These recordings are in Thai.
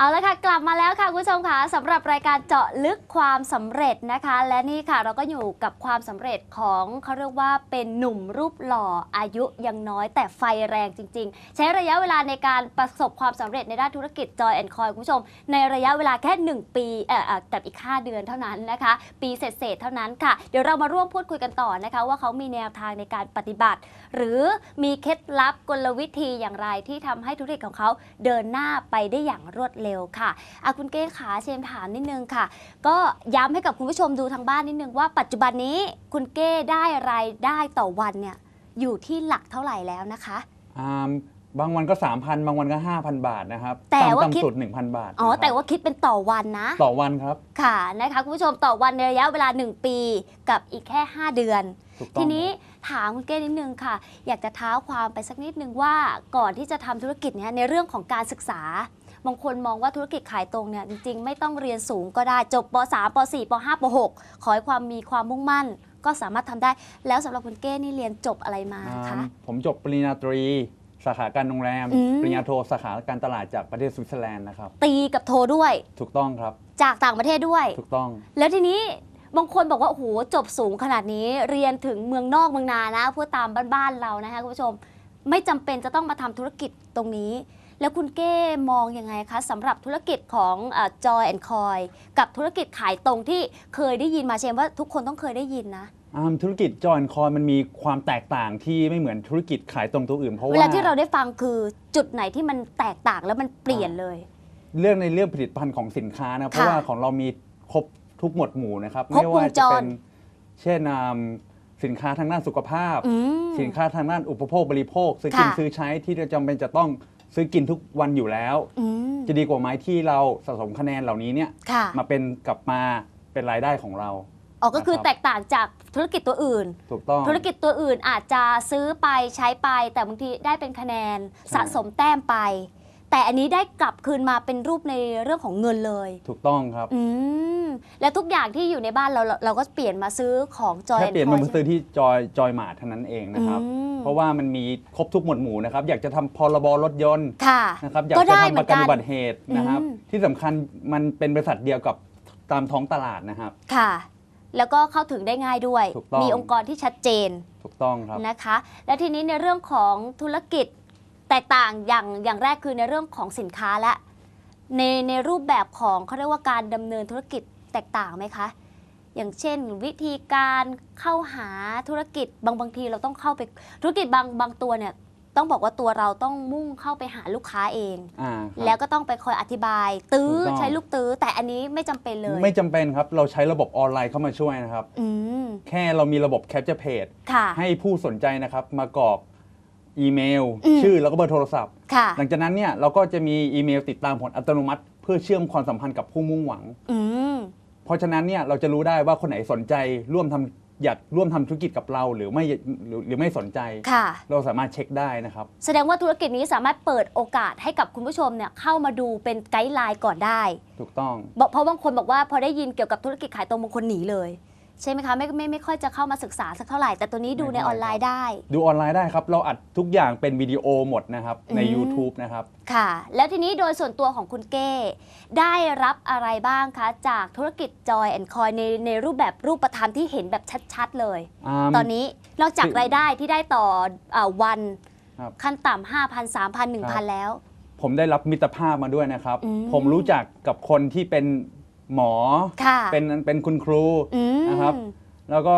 เอาละค่ะ กลับมาแล้วค่ะคุณผู้ชมค่ะสำหรับรายการเจาะลึกความสำเร็จนะคะ และนี่ค่ะเราก็อยู่กับความสำเร็จของเขาเรียกว่าเป็นหนุ่มรูปหล่ออายุยังน้อยแต่ไฟแรงจริง ๆ ใช้ระยะเวลาในการประสบความสำเร็จในด้านธุรกิจจอยแอนคอยคุณผู้ชม ในระยะเวลาแค่ 1 ปีเอ่อแต่อีก 5 เดือนเท่านั้นนะคะ ปีเศษๆเท่านั้นค่ะ เดี๋ยวเรามาร่วมพูดคุยกันต่อนะคะ ว่าเขามีแนวทางในการปฏิบัติ หรือมีเคล็ดลับกลวิธีอย่างไรที่ทำให้ธุรกิจของเขาเดินหน้าไปได้อย่างรวดเร็วค่ะอาคุณเก้ขาเชมถามนิดนึงค่ะ ก็ย้ำให้กับคุณผู้ชมดูทางบ้านนิดนึงว่าปัจจุบันนี้คุณเก้ได้รายได้ต่อวันเนี่ยอยู่ที่หลักเท่าไหร่แล้วนะคะอ่าบางวันก็ 3,000 บางวันก็ 5,000 บาทนะครับแต่ว่าต่ำคิดต่ำสุด 1,000 บาท อ๋อนะครับแต่ว่าคิดเป็นต่อวันนะ ต่อวันครับ ค่ะนะคะ คุณผู้ชมต่อวันในระยะเวลา 1 ปีกับอีกแค่ 5 เดือนถูกต้องทีนี้ถามคุณเก้นิดนึงค่ะ อยากจะเท้าความไปสักนิดนึงว่าก่อนที่จะทำธุรกิจเนี้ยในเรื่องของการศึกษา บางคนมองว่าธุรกิจขายตรงเนี่ยจริงๆ ไม่ต้องเรียนสูงก็ได้จบป .3 ป .4 ป .5 ป .6 ขอให้ความมีความมุ่งมั่น ก็สามารถทำได้ แล้วสำหรับคุณเก้นี่เรียนจบอะไรมาอ่าคะผมจบปริญญาตรี สาขาการโรงแรมอืมปริญญาโทสาขาการตลาดจากประเทศสวิตเซอร์แลนด์นะครับตีกับโทด้วย ถูกต้องครับ จากต่างประเทศด้วยถูกต้อง แล้วทีนี้บางคนบอกว่าโอ้โหจบสูงขนาดนี้เรียนถึงเมืองนอกเมืองนานะเพื่อตามบ้านๆเรานะคะคุณผู้ชม ไม่จำเป็นจะต้องมาทำธุรกิจตรงนี้ แล้วคุณเก้มองยังไงคะสำหรับธุรกิจของจอยแอนคอยกับธุรกิจขายตรงที่เคยได้ยินมาเชมว่าทุกคนต้องเคยได้ยินนะอ่าธุรกิจจอยคอยมันมีความแตกต่างที่ไม่เหมือนธุรกิจขายตรงตัวอื่นเพราะเวว่าลาที่เราได้ฟังคือจุดไหนที่มันแตกต่างแล้วมันเปลี่ยนเลย เรื่องในเรื่องผลิตภัณฑ์ของสินค้านะเพราะว่าของเรามีครบทุกหมวดหมู่นะครับครบไม่ว่าจะเป็นวงจรเช่นอ่าสินค้าทางด้านสุขภาพอืมสินค้าทางด้านอุปโภคบริโภคซื้อกินค่ะซื้อใช้ที่เราจำเป็นจะต้อง ซื้อกินทุกวันอยู่แล้ว อืม จะดีกว่าไหมที่เราสะสมคะแนนเหล่านี้เนี่ยค่ะ มาเป็นกลับมาเป็นรายได้ของเรา อ๋อก็คือนะครับ แตกต่างจากธุรกิจตัวอื่น ถูกต้อง ธุรกิจตัวอื่นอาจจะซื้อไปใช้ไป แต่บางทีได้เป็นคะแนนใช่สะสมแต้มไป แต่อันนี้ได้กลับคืนมาเป็นรูปในเรื่องของเงินเลย ถูกต้องครับอืมแล้วทุกอย่างที่อยู่ในบ้านเราเราเราก็เปลี่ยนมาซื้อของจอยแค่เปลี่ยนมาซื้อที่จอยจอยมาเท่านั้นเองนะครับ เพราะว่ามันมีครบทุกหมวดหมู่นะครับ อยากจะทำพรบรถยนต์ค่ะ นะครับอยากก็จะได้ทำเหมืปอระนกันกันอุบัติเหตุนะครับ อืม ที่สำคัญมันเป็นบริษัทเดียวกับตามท้องตลาดนะครับ ค่ะ แล้วก็เข้าถึงได้ง่ายด้วย ถูกต้อง มีองค์กรที่ชัดเจนถูกต้องครับ นะคะ และทีนี้ในเรื่องของธุรกิจ แตกต่างอย่างอย่างแรกคือในเรื่องของสินค้าและ ในในรูปแบบของเขาเรียกว่าการดำเนินธุรกิจแตกต่างไหมคะ อย่างเช่น วิธีการเข้าหาธุรกิจบางบางทีเราต้องเข้าไปธุรกิจบางบางตัวเนี่ยต้องบอกว่าตัวเราต้องมุ่งเข้าไปหาลูกค้าเอง อ่าครับ แล้วก็ต้องไปคอยอธิบาย ตื้อถูกต้อง ใช้ลูกตื้อ แต่อันนี้ไม่จำเป็นเลยไม่จำเป็นครับ เราใช้ระบบออนไลน์เข้ามาช่วยนะครับ อืมแค่เรามีระบบ Capture Page ค่ะ ให้ผู้สนใจนะครับ มากรอก อีเมล อืม ชื่อแล้วก็เบอร์โทรศัพท์ ค่ะ หลังจากนั้นเนี่ยเราก็จะมีอีเมลติดตามผลอัตโนมัติ เพื่อเชื่อมความสัมพันธ์กับผู้มุ่งหวัง อืม เพราะฉะนั้นเนี่ยเราจะรู้ได้ว่าคนไหนสนใจร่วมทำอยากร่วมทำธุรกิจกับเราหรือไม่หรือหรือไม่สนใจ ค่ะ เราสามารถเช็คได้นะครับ แสดงว่าธุรกิจนี้สามารถเปิดโอกาสให้กับคุณผู้ชมเนี่ยเข้ามาดูเป็นไกด์ไลน์ก่อนได้ถูกต้อง บอกเพราะบางคนบอกว่าพอได้ยินเกี่ยวกับธุรกิจขายตรงบางคนหนีเลย ใช่ไหมคะไม่ไม่ไม่ค่อยจะเข้ามาศึกษาสักเท่าไหร่แต่ตัวนี้ดูในไม่อเท่าอนไหร่ไลน์ได้ ดูออนไลน์ได้ครับ เราอัดทุกอย่างเป็นวิดีโอหมดนะครับ ใน อืม YouTube นะครับ ค่ะ แล้วทีนี้โดยส่วนตัวของคุณเก้ได้รับอะไรบ้างคะ จากธุรกิจจอยแอนคอยในในรูปแบบรูปธรรมที่เห็นแบบชัดๆเลยมตอนนี้นอกจากคือรายได้ที่ได้ต่ออาวันครับขั้นต่ำห้าพันสามพันหนึ่งครัพันบแล้ว ผมได้รับมิตรภาพมาด้วยนะครับ อืมผมรู้จักกับคนที่เป็น หมอ ค่ะเป็นเป็นคุณครูอืมนะครับ แล้วก็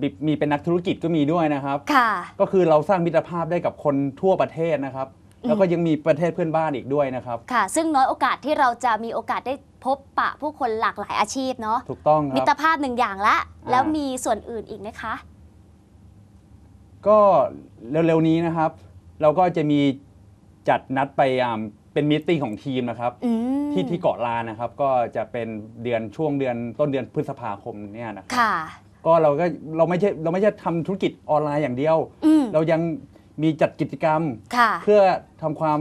มีมีเป็นนักธุรกิจก็มีด้วยนะครับ ค่ะ ก็คือเราสร้างมิตรภาพได้กับคนทั่วประเทศนะครับอืมแล้วก็ยังมีประเทศเพื่อนบ้านอีกด้วยนะครับ ค่ะ ซึ่งน้อยโอกาสที่เราจะมีโอกาสได้พบปะผู้คนหลากหลายอาชีพเนาะถูกต้องคมิรับตรภาพหนึ่งอย่างละอ่าแล้วมีส่วนอื่นอีกไหมคะ ก็เร็วๆนี้นะครับ เราก็จะมีจัดนัดไปอ่า เป็นมิ팅ของทีมนะครับ อืมที่ที่เกาะลานนะครับ ก็จะเป็นเดือนช่วงเดือนต้นเดือนพฤษภาคมเนี่ยนะครับ ค่ะ ก็เราก็เราไม่ใช่เราไม่ใช่ทำธุรกิจออนไลน์อย่างเดียว อืมเรายังมีจัดกิจกรรม ค่ะ เพื่อทำความ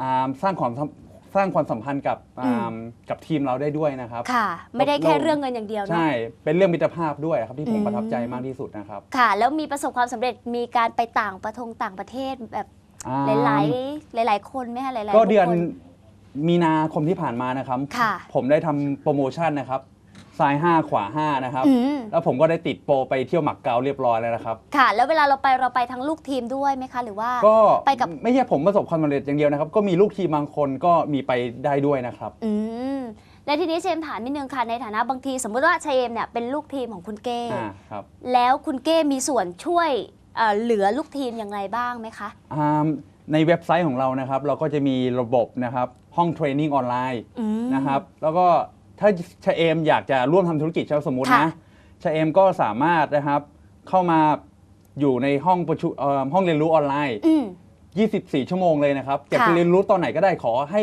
อ่าสร้างความสัมสร้างความสัมพันธ์กับอืมอ่ากับทีมเราได้ด้วยนะครับ ค่ะ ไม่ได้แค่เรา เรื่องเงินอย่างเดียวเนาะใช่ เป็นเรื่องมิตรภาพด้วยครับที่ผมอืม ประทับใจมากที่สุดนะครับ ค่ะ แล้วมีประสบความสำเร็จมีการไปต่างประทงต่างประเทศแบบ อ่าหลายๆหลายๆคนไหมคะหลายๆก็เดือนบุคคล มีนาคมที่ผ่านมานะครับ ค่ะผมได้ทำโปรโมชั่นนะครับ ซ้าย 5 ขวา 5 นะครับ อืม แล้วผมก็ได้ติดโปรไปเที่ยวหมักเกาเรียบร้อยแล้วนะครับ ค่ะ แล้วเวลาเราไปเราไปทั้งลูกทีมด้วยไหมคะ หรือว่า ก็ไปกับ ไม่ใช่ผมประสบความสำเร็จอย่างเดียวนะครับ ก็มีลูกทีมบางคนก็มีไปได้ด้วยนะครับ อืมและทีนี้เชมถามนิดนึงค่ะในฐานะบางที สมมุติว่าเชมเนี่ยเป็นลูกทีมของคุณเก้ อ่าครับ แล้วคุณเก้มีส่วนช่วย เอ่อเหลือลูกทีมอย่างไรบ้างไหมคะ อ่าในเว็บไซต์ของเรานะครับ เราก็จะมีระบบนะครับห้องเทรนนิ่งออนไลน์อืมนะครับ แล้วก็ถ้าชะเอมอยากจะร่วมทำธุรกิจเช่าสมมติค่ะ นะชะเอมก็สามารถนะครับเข้ามาอยู่ในห้องประชุมเอ่อห้องเรียนรู้ออนไลน์ อืม 24 ชั่วโมงเลยนะครับอยากค่ะ จะเรียนรู้ตอนไหนก็ได้ขอให้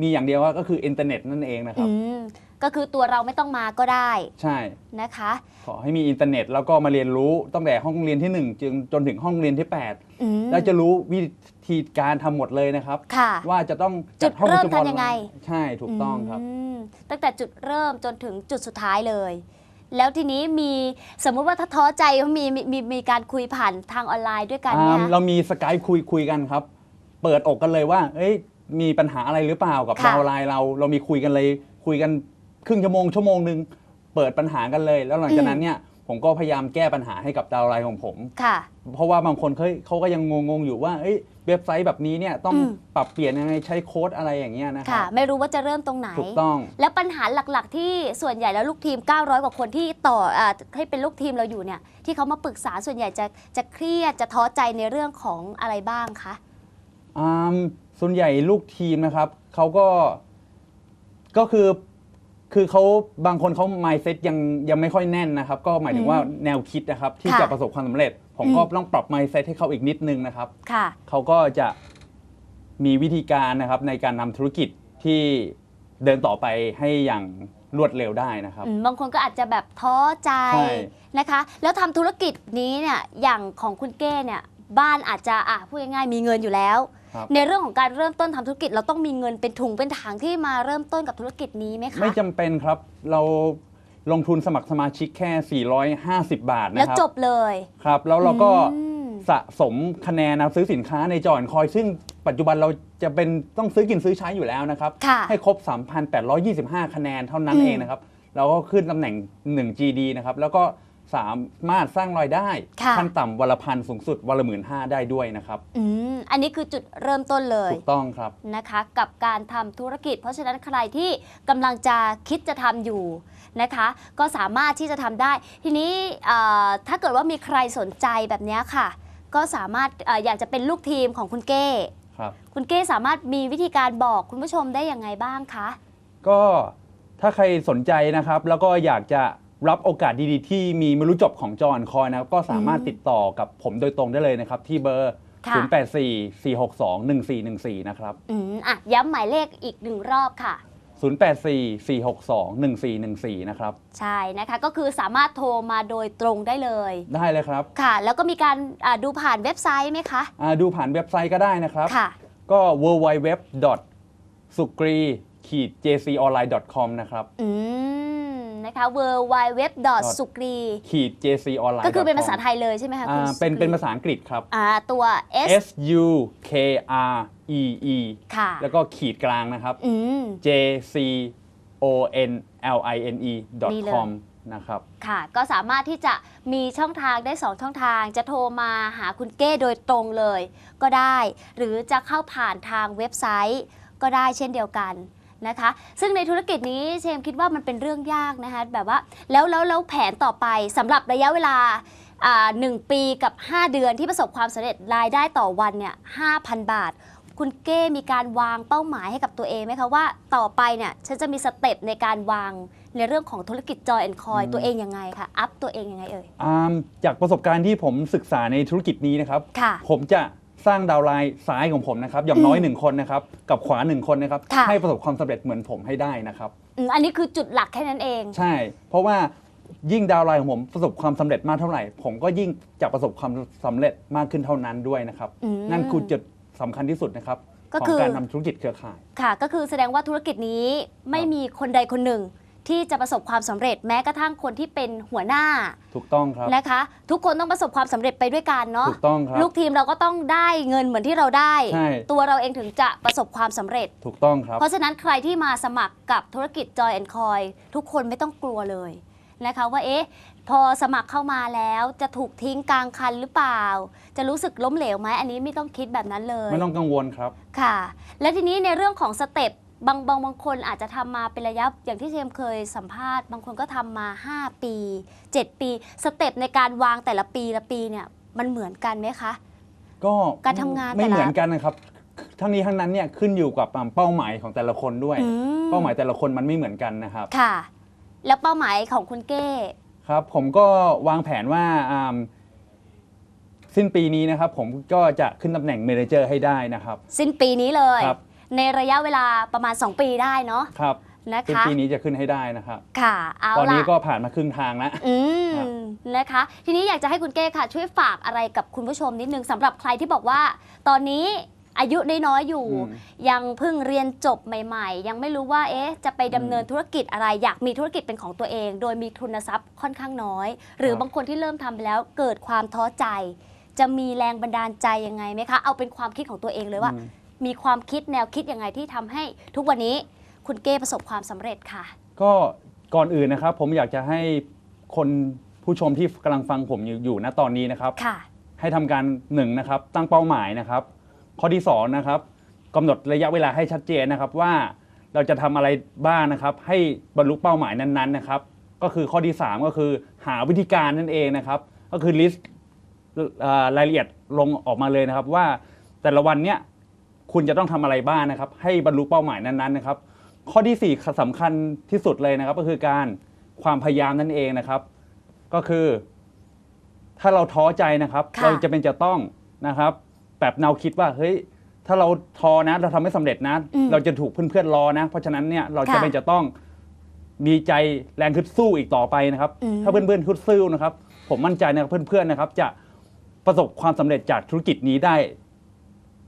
มีอย่างเดียวว่าก็คืออินเทอร์เน็ตนั่นเองนะครับ อืม ก็คือตัวเราไม่ต้องมาก็ได้ใช่ นะคะ ขอให้มีอินเทอร์เน็ตแล้วก็มาเรียนรู้ตั้งแต่ห้องเรียนที่ 1จนจนถึงห้องเรียนที่8อืมแล้วจะรู้วิธีการทำหมดเลยนะครับ ค่ะ ว่าจะต้องจุดห้องประชุเริ่มทำยังไงออนลน์ใช่ถูกต้องครับ มตั้งแต่จุดเริ่มจนถึงจุดสุดท้ายเลย แล้วทีนี้มีสมมุติว่าถ้าท้อใจมีมีมีมีการคุยผ่านทางออนไลน์ด้วยกันเนี่ย อ่าเรามีสกายคุยคุยกันครับ เปิดอกกันเลยว่า เอ้ย มีปัญหาอะไรหรือเปล่ากับค่ะดาวน์ไลน์เรา เรามีคุยกันเลย คุยกัน ครึ่งชั่วโมงชั่วโมงหนึ่งเปิดปัญหากันเลย แล้วหลังจากนั้นเนี่ยผมก็พยายามแก้ปัญหาให้กับดาวน์ไลน์ของผม ค่ะ เพราะว่าบางคนเขาเขาก็ยังงงๆอยู่ว่าเอ้ยเว็บไซต์แบบนี้เนี่ยต้องอืม ปรับเปลี่ยนยังไงใช้โค้ดอะไรอย่างเงี้ยนะคค่ะ รับไม่รู้ว่าจะเริ่มตรงไหน ถูกต้อง แล้วปัญหาหลักๆ ที่ส่วนใหญ่แล้วลูกทีม 900 กว่าคนที่ต่ออ่าให้เป็นลูกทีมเราอยู่เนี่ย ที่เขามาปรึกษาส่วนใหญ่จะจะเครียดจะท้อใจในเรื่องของอะไรบ้างคะ อ่าส่วนใหญ่ลูกทีมนะครับเขาก็ก็คือ คือเขาบางคนเขา mindset ยังยังไม่ค่อยแน่นนะครับ ก็หมายถึงว่าแนวคิดนะครับ ที่ค่ะจะประสบความสำเร็จ ผมอืมก็ต้องปรับ mindset ให้เขาอีกนิดนึงนะครับ ค่ะ เขาก็จะมีวิธีการนะครับในการทำธุรกิจที่เดินต่อไปให้อย่างรวดเร็วได้นะครับ อืมบางคนก็อาจจะแบบท้อใจใช่ นะคะ แล้วทำธุรกิจนี้เนี่ยอย่างของคุณเก้เนี่ยบ้านอาจจะอะพูดง่ายๆมีเงินอยู่แล้ว ครับ ในเรื่องของการเริ่มต้นทำธุรกิจ เราต้องมีเงินเป็นถุงเป็นถังที่มาเริ่มต้นกับธุรกิจนี้ไหมคะไม่จำเป็นครับ เราลงทุนสมัครสมาชิกแค่ 450 บาทแล้วนะครับ จบเลย ครับ แล้วเราก็อืม สะสมคะแนนนะครับซื้อสินค้าในจอนคอยซึ่งปัจจุบันเราจะเป็นต้องซื้อกินซื้อใช้อยู่แล้วนะครับ ค่ะให้ครบ 3,825 คะแนนเท่านั้นอืม เองนะครับ เราก็ขึ้นตำแหน่ง 1 GD นะครับ แล้วก็ สามารถสร้างรายได้ค่ะ ขั้นต่ำวันละพันสูงสุดวันละหมื่นห้าได้ด้วยนะครับ อืมอันนี้คือจุดเริ่มต้นเลยถูกต้องครับ นะคะ กับการทำธุรกิจ เพราะฉะนั้นใครที่กำลังจะคิดจะทำอยู่นะคะ ก็สามารถที่จะทำได้ ทีนี้เอ่อถ้าเกิดว่ามีใครสนใจแบบเนี้ยค่ะ ก็สามารถเอออยากจะเป็นลูกทีมของคุณเก้ ครับ คุณเก้สามารถมีวิธีการบอกคุณผู้ชมได้ยังไงบ้างคะ ก็ถ้าใครสนใจนะครับ แล้วก็อยากจะ รับโอกาสดีๆ ที่มีไม่รู้จบของจอนคอยนะครับ ก็สามารถอืมติดต่อกับผมโดยตรงได้เลยนะครับ ที่เบอร์ ค่ะ 0844621414 นะครับ อืมอะย้ำหมายเลขอีกหนึ่งรอบค่ะ 0844621414 นะครับ ใช่นะคะก็คือสามารถโทรมาโดยตรงได้เลยได้เลยครับค่ะ แล้วก็มีการอ่าดูผ่านเว็บไซต์ไหมคะ อ่าดูผ่านเว็บไซต์ก็ได้นะครับ ค่ะ ก็ www sukri jconline.com นะครับ อืม นะคะ w w w s u k r i ขีด jconline ก็คือเป็นภาษาไทยเลยใช่ไหมคะอ่าคุณเป็นสุกรีเป็นภาษาอังกฤษครับอ่าตัว S S U K R E E ค่ะแล้วก็ขีดกลางนะครับอืม J C O N L I N E นี่เลย com นะครับค่ะก็สามารถที่จะมีช่องทางได้ 2 ช่องทาง จะโทรมาหาคุณเก้โดยตรงเลย ก็ได้ หรือจะเข้าผ่านทางเว็บไซต์ ก็ได้เช่นเดียวกัน นะคะ ซึ่งในธุรกิจนี้เชมคิดว่ามันเป็นเรื่องยากนะคะแบบว่าแล้วแล้วแล้วแผนต่อไปสำหรับระยะเวลาอ่าหนึ่งปีกับ 5 เดือนที่ประสบความสำเร็จรายได้ต่อวันเนี่ย5,000บาท คุณเก้มีการวางเป้าหมายให้กับตัวเองไหมคะว่าต่อไปเนี่ยฉันจะมีสเต็ปในการวางในเรื่องของธุรกิจจอยแอนคอยอืมตัวเองยังไงคะอัพตัวเองยังไงเอ่ยอ่าจากประสบการณ์ที่ผมศึกษาในธุรกิจนี้นะครับค่ะผมจะ สร้างดาวน์ไลน์ซ้ายของผมนะครับอย่างน้อยหนึ่งคนนะครับกับขวาหนึ่งคนนะครับค่ะ ให้ประสบความสำเร็จเหมือนผมให้ได้นะครับ อืมอันนี้คือจุดหลักแค่นั้นเอง ใช่ เพราะว่ายิ่งดาวน์ไลน์ของผมประสบความสำเร็จมากเท่าไหร่ ผมก็ยิ่งจะประสบความสำเร็จมากขึ้นเท่านั้นด้วยนะครับ อืมนั่นคือจุดสำคัญที่สุดนะครับ ก็ของคือการทำธุรกิจเครือข่าย ค่ะ ก็คือแสดงว่าธุรกิจนี้ไม่มีคนใดคนหนึ่ง ที่จะประสบความสำเร็จแม้กระทั่งคนที่เป็นหัวหน้าถูกต้องครับ นะคะ ทุกคนต้องประสบความสำเร็จไปด้วยกันเนาะถูกต้องครับ ลูกทีมเราก็ต้องได้เงินเหมือนที่เราได้ ใช่ ตัวเราเองถึงจะประสบความสำเร็จ ถูกต้องครับ เพราะฉะนั้นใครที่มาสมัครกับธุรกิจ Joy and Coin ทุกคนไม่ต้องกลัวเลยนะคะว่าเอ๊ะพอสมัครเข้ามาแล้วจะถูกทิ้งกลางคันหรือเปล่า จะรู้สึกล้มเหลวไหมอันนี้ไม่ต้องคิดแบบนั้นเลย ไม่ต้องกังวลครับ ค่ะ แล้วทีนี้ในเรื่องของสเต็ป บางบางบางคนอาจจะทำมาเป็นระยะอย่างที่เจมส์เคยสัมภาษณ์ บางคนก็ทำมา 5 ปี 7 ปี สเต็ปในการวางแต่ละปีละปีเนี่ยมันเหมือนกันไหมคะ ก็การทำงานไม่แต่ละ เหมือนกันนะครับ ทั้งนี้ทั้งนั้นเนี่ยขึ้นอยู่กับเป้าหมายของแต่ละคนด้วย อืมเป้าหมายแต่ละคนมันไม่เหมือนกันนะครับ ค่ะ แล้วเป้าหมายของคุณเก้ ครับผมก็วางแผนว่าอ่าสิ้นปีนี้นะครับ ผมก็จะขึ้นตำแหน่งเมเนเจอร์ให้ได้นะครับ สิ้นปีนี้เลย ครับ ในระยะเวลาประมาณ 2 ปีได้เนาะครับนะสิ้นคะ ปีนี้จะขึ้นให้ได้นะครับ ค่ะ เอาตอนล่ะนี้ก็ผ่านมาครึ่งทางแล้ว อืม ครับ นะคะ ทีนี้อยากจะให้คุณเก้ค่ะ ช่วยฝากอะไรกับคุณผู้ชมนิดนึงสำหรับใครที่บอกว่า ตอนนี้อายุน้อยๆอยู่ อืม ยังเพิ่งเรียนจบใหม่ ๆ ยังไม่รู้ว่าเอ๊ะ จะไปดำเนินธุรกิจอะไร อยากมีธุรกิจเป็นของตัวเอง โดยมีทุนทรัพย์ค่อนข้างน้อย หรือบางคนที่เริ่มทำไปแล้วเกิดความท้อใจ จะมีแรงบันดาลใจยังไงไหมคะ เอาเป็นความคิดของตัวเองเลยว่า อืม มีความคิดแนวคิดยังไงที่ทำให้ทุกวันนี้คุณเก้ประสบความสำเร็จค่ะ ก็ก่อนอื่นนะครับ ผมอยากจะให้คนผู้ชมที่กำลังฟังผมอยู่อยู่ณตอนนี้นะครับ ค่ะ ให้ทำการหนึ่งนะครับ ตั้งเป้าหมายนะครับ ข้อที่สองนะครับกำหนดระยะเวลาให้ชัดเจนนะครับว่าเราจะทำอะไรบ้างนะครับ ให้บรรลุเป้าหมายนั้นๆนะครับ ก็คือข้อที่สามก็คือหาวิธีการนั่นเองนะครับ ก็คือลิสต์รายละเอียดลงออกมาเลยนะครับ ว่าแต่ละวันเนี้ย คุณจะต้องทำอะไรบ้างนะครับ ให้บรรลุเป้าหมายนั้นๆนะครับ ข้อที่สี่สำคัญที่สุดเลยนะครับ ก็คือการความพยายามนั่นเองนะครับ ก็คือ ถ้าเราท้อใจนะครับ ค่ะ เราจะเป็นจะต้องนะครับ แบบแนวคิดว่าเฮ้ยถ้าเราท้อนะเราทำไม่สำเร็จนะ อืมเราจะถูกเพื่อนๆรอนะ เพราะฉะนั้นเนี่ยเราจะค่ะเป็นจะต้องมีใจแรงคึดสู้อีกต่อไปนะครับ อืม ถ้าเพื่อนๆคึดสู้นะครับ ผมมั่นใจนะครับเพื่อนๆนะครับ จะประสบความสำเร็จจากธุรกิจนี้ได้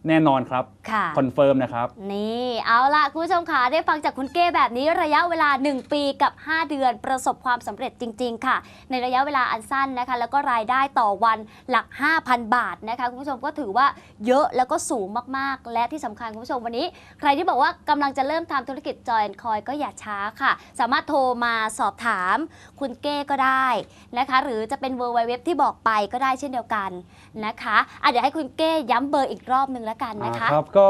แน่นอนครับค่ะคอนเฟิร์มนะครับ นี่เอาล่ะคุณผู้ชมค่ะได้ฟังจากคุณเก้แบบนี้ระยะเวลา 1 ปีกับ 5 เดือนประสบความสำเร็จจริง ๆ ค่ะ ในระยะเวลาอันสั้นนะคะ แล้วก็รายได้ต่อวันหลัก 5,000 บาทนะคะคุณผู้ชมก็ถือว่าเยอะแล้วก็สูงมากๆ และที่สำคัญคุณผู้ชมวันนี้ ใครที่บอกว่ากำลังจะเริ่มทำธุรกิจจอยคอยก็อย่าช้าค่ะ สามารถโทรมาสอบถามคุณเก้ก็ได้นะคะ หรือจะเป็น w w w ที่บอกไปก็ได้เช่นเดียวกันนะคะอะเดี๋ยวให้คุณเก้ย้ำเบอร์อีกรอบนึงแล้วกันนะคะอ่าครับก็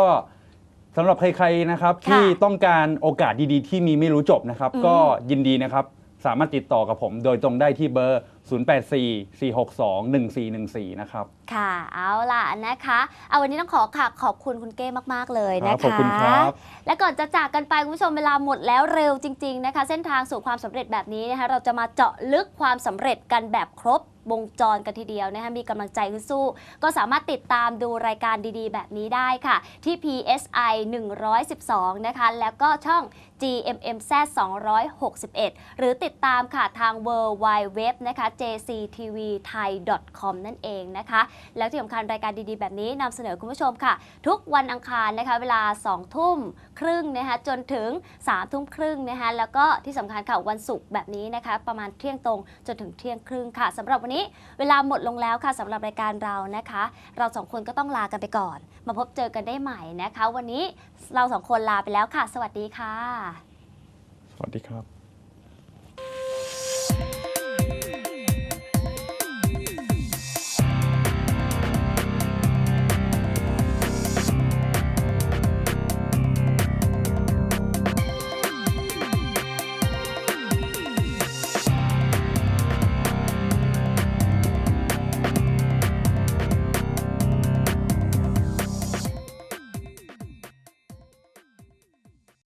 สำหรับใครๆนะครับค่ะที่ต้องการโอกาสดีๆ ที่มีไม่รู้จบนะครับอืมก็ยินดีนะครับสามารถติดต่อกับผมโดยตรงได้ที่เบอร์ 0844621414 นะครับ ค่ะ เอาล่ะนะคะ เอาวันนี้ต้องขอค่ะขอบคุณคุณเก้มาก ๆ เลยครันะบคะ ขอบคุณครับ และก่อนจะจากกันไป คุณผู้ชมเวลาหมดแล้วเร็วจริง ๆ นะคะ เส้นทางสู่ความสำเร็จแบบนี้นะคะ เราจะมาเจาะลึกความสำเร็จกันแบบครบ วงจรกันทีเดียวนะคะมีกำลังใจสู้ ก็สามารถติดตามดูรายการดีๆ แบบนี้ได้ค่ะ ที่ PSI 112 นะคะ แล้วก็ช่อง GMMZ 261 หรือติดตามค่ะทาง w w w นะคะ jctvthai.com นั่นเองนะคะ แล้วที่สำคัญรายการดีๆ แบบนี้นำเสนอคุณผู้ชมค่ะ ทุกวันอังคารนะคะเวลา 2 ทุ่มครึ่งนะคะจนถึง 3 ทุ่มครึ่งนะคะแล้วก็ที่สำคัญค่ะวันศุกร์แบบนี้นะคะ ประมาณเที่ยงตรงจนถึงเที่ยงครึ่งค่ะสำหรับวันนี้เวลาหมดลงแล้วค่ะสำหรับรายการเรานะคะ เราสองคนก็ต้องลากันไปก่อน มาพบเจอกันได้ใหม่นะคะ วันนี้เราสองคนลาไปแล้วค่ะ สวัสดีค่ะ วัสดีครับ